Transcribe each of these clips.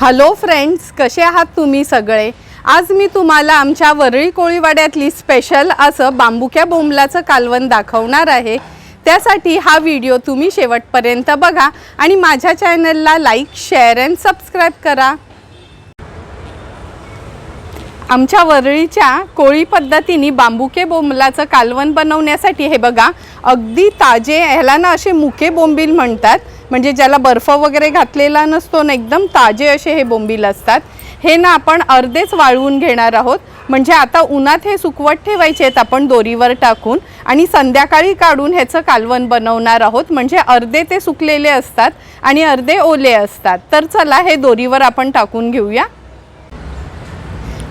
Hello friends कसे आहात तुम्ही सगळे? आज मी तुम्हाला आमच्या वरळी कोळीवाड्यातली स्पेशल असं बांबुक्या बोंबलाचं कालवण दाखवणार आहे. त्यासाठी हा व्हिडिओ तुम्ही शेवटपर्यंत बघा आणि माझ्या चॅनलला लाईक शेअर अँड सबस्क्राईब करा. आमच्या वरळीच्या कोळी पद्धतीने बांबुके बोंबलाचं कालवण बनवण्यासाठी हे बघा अगदी ताजे ह्याला ना असे मुके बोंबील म्हणतात. म्हणजे ज्याला बर्फ वगैरे घातलेला नसतो ना एकदम ताजे असे हे बोंबील असतात. हे ना आपण अर्धेच वाळवून घेणार आहोत. म्हणजे आता उन्हात हे सुकवत ठेवायचे आहेत आपण दोरीवर टाकून आणि संध्याकाळी काढून ह्याचं कालवण बनवणार आहोत. म्हणजे अर्धे ते सुकलेले असतात आणि अर्धे ओले असतात. तर चला हे दोरीवर आपण टाकून घेऊया.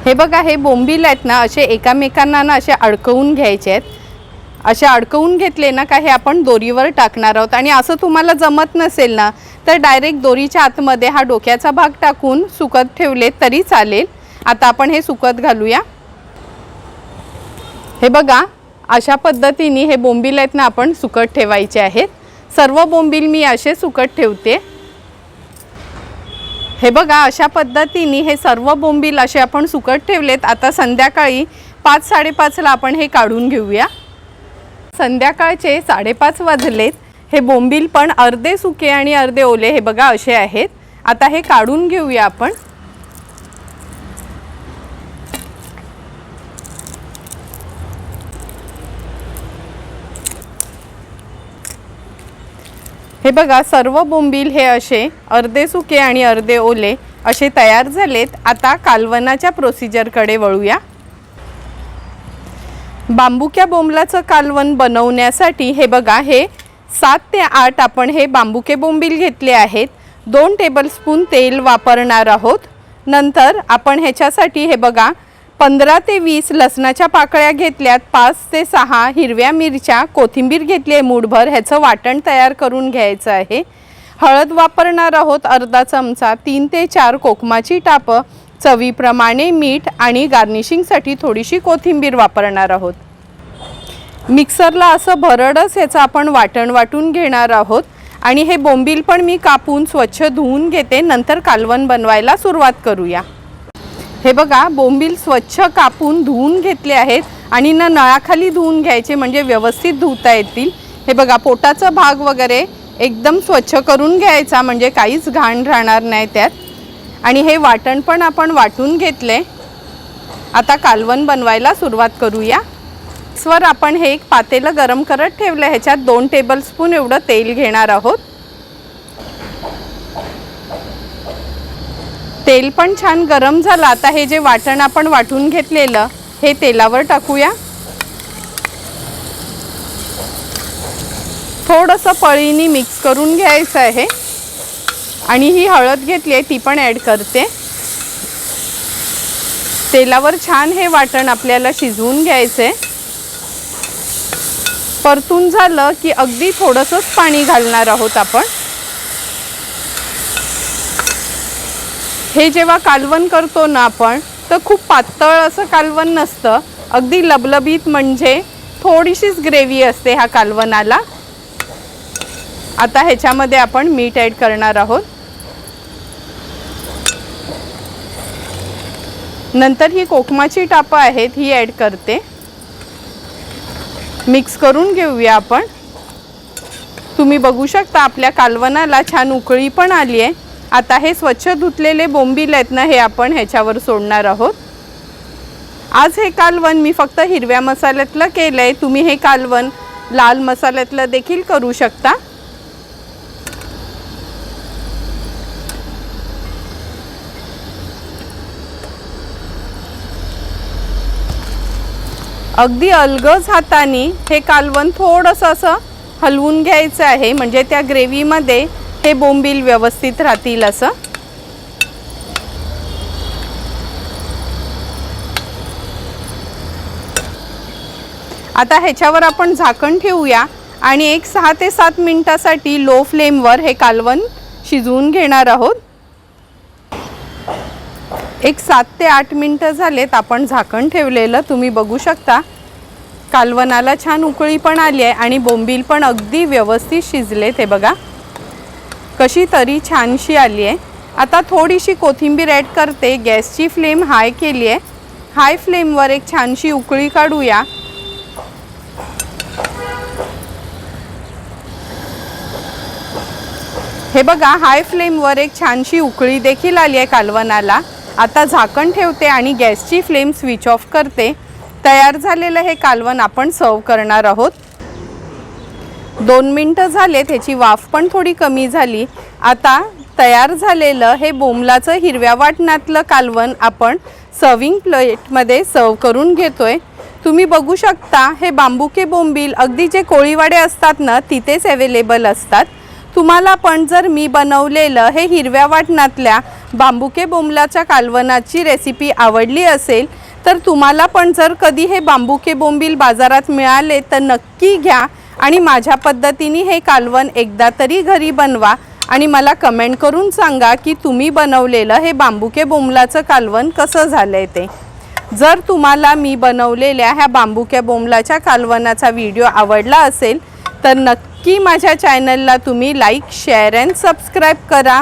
हे बघा हे बोंबील आहेत ना असे एकामेकांना ना असे अडकवून घ्यायचे आहेत. असे अडकवून घेतले ना का हे आपण दोरीवर टाकणार आहोत. आणि असं तुम्हाला जमत नसेल ना तर डायरेक्ट दोरीच्या आतमध्ये हा डोक्याचा भाग टाकून सुकत ठेवले तरी चालेल. आता आपण हे सुकत घालूया. हे बघा अशा पद्धतीने हे बोंबील आहेत ना आपण सुकत ठेवायचे आहेत. सर्व बोंबील मी असे सुकत ठेवते. हे बघा अशा पद्धतीने हे सर्व बोंबील असे आपण सुकट ठेवलेत. आता संध्याकाळी पाच साडेपाचला आपण हे काढून घेऊया. संध्याकाळचे साडेपाच वाजलेत. हे बोंबील पण अर्धे सुके आणि अर्धे ओले हे बघा असे आहेत. आता हे काढून घेऊया आपण. हे बघा सर्व बोंबील हे असे अर्धे सुके आणि अर्धे ओले असे तयार झालेत. आता कालवनाच्या प्रोसिजरकडे वळूया. बांबुक्या बोंबलाचं कालवण बनवण्यासाठी हे बघा हे सात ते आठ आपण हे बांबुके बोंबील घेतले आहेत. दोन टेबलस्पून तेल वापरणार आहोत. नंतर आपण ह्याच्यासाठी हे बघा पंधरा ते वीस लसणाच्या पाकळ्या घेतल्यात पाच ते सहा हिरव्या मिरच्या कोथिंबीर घेतली आहे मूठभर ह्याचं वाटण तयार करून घ्यायचं आहे. हळद वापरणार आहोत अर्धा चमचा तीन ते चार कोकमाची टापं चवीप्रमाणे मीठ आणि गार्निशिंगसाठी थोडीशी कोथिंबीर वापरणार आहोत. मिक्सरला असं भरडच ह्याचं आपण वाटण वाटून घेणार आहोत. आणि हे बोंबील पण मी कापून स्वच्छ धुवून घेते. नंतर कालवण बनवायला सुरुवात करूया. हे बघा बोंबील स्वच्छ कापून धुवून घेतले आहेत आणि ना नळाखाली धुवून घ्यायचे म्हणजे व्यवस्थित धुता येतील. हे बघा पोटाचा भाग वगैरे एकदम स्वच्छ करून घ्यायचा म्हणजे काहीच घाण राहणार नाही त्यात. आणि हे वाटण पण आपण वाटून घेतले. आता कालवण बनवायला सुरुवात करूया. स्वर आपण हे एक पातेलं गरम करत ठेवलं. ह्याच्यात दोन टेबलस्पून एवढं तेल घेणार आहोत. तेल पण छान गरम झालं. आता हे जे वाटण आपण वाटून घेतलेलं हे तेलावर टाकूया. थोडंसं पळीनी मिक्स करून घ्यायचं आहे. आणि ही हळद घेतली आहे ती पण ॲड करते. तेलावर छान हे वाटण आपल्याला शिजवून घ्यायचे परतून झालं की अगदी थोडंसंच पाणी घालणार आहोत आपण. हे जेव्हा कालवण करतो ना आपण तर खूप पातळ असं कालवण नसतं. अगदी लबलबीत म्हणजे थोडीशीच ग्रेव्ही असते ह्या कालवणाला. आता ह्याच्यामध्ये आपण मीठ ॲड करणार आहोत. नंतर ही कोकमाची टापं आहेत ही ॲड करते. मिक्स करून घेऊया आपण. तुम्ही बघू शकता आपल्या कालवनाला छान उकळी पण आली आहे. आता हे स्वच्छ धुतलेले बोंबील आहेत ना हे आपण ह्याच्यावर सोडणार आहोत. आज हे कालवण मी फक्त हिरव्या मसाल्यातलं केलं आहे तुम्ही हे कालवण लाल मसाल्यातलं देखील करू शकता. अगदी अलगज हाताने हे कालवण थोडंसं असं हलवून घ्यायचं आहे. म्हणजे त्या ग्रेव्हीमध्ये हे बोंबील व्यवस्थित राहतील असं. आता ह्याच्यावर आपण झाकण ठेवूया आणि एक सहा ते सात मिनिटासाठी लो फ्लेमवर हे कालवण शिजवून घेणार आहोत. एक सात ते आठ मिनटं झालेत आपण झाकण ठेवलेलं तुम्ही बघू शकता. कालवनाला छान उकळी पण आली आहे आणि बोंबील पण अगदी व्यवस्थित शिजलेत हे बघा. कशी तरी छानशी आली आहे. आता थोडीशी कोथिंबीर ॲड करते. गॅसची फ्लेम हाय केली आहे. हाय फ्लेमवर एक छानशी उकळी काढूया. हे बघा हाय फ्लेमवर एक छानशी उकळी देखील आली आहे कालवनाला. आता झाकण ठेवते आणि गॅसची फ्लेम स्विच ऑफ करते. तयार झालेलं हे कालवण आपण सर्व करणार आहोत. दोन मिनटं झाले त्याची वाफ पण थोडी कमी झाली. आता तयार झालेलं हे बोमलाचं हिरव्या वाटणातलं कालवण आपण सर्विंग प्लेटमध्ये सर्व करून घेतोय. तुम्ही बघू शकता हे बांबुके बोंबील अगदी जे कोळीवाडे असतात ना तिथेच अवेलेबल असतात. तुम्हाला पण जर मी बनवलेलं हे हिरव्या वाटणातल्या बांबुके बोंबलाच्या कालवनाची रेसिपी आवडली असेल तर तुम्हाला पण जर कधी हे बांबुके बोंबील बाजारात मिळाले तर नक्की घ्या आणि माझ्या पद्धतीने हे कालवण एकदा तरी घरी बनवा आणि मला कमेंट करून सांगा की तुम्ही बनवलेलं हे बांबुके बोंबलाचं कालवण कसं झालं आहे ते. जर तुम्हाला मी बनवलेल्या ह्या बांबुक्या बोंबलाच्या कालवनाचा व्हिडिओ आवडला असेल तर नक्की माझ्या चॅनलला तुम्ही लाईक शेअर अँड सबस्क्राईब करा.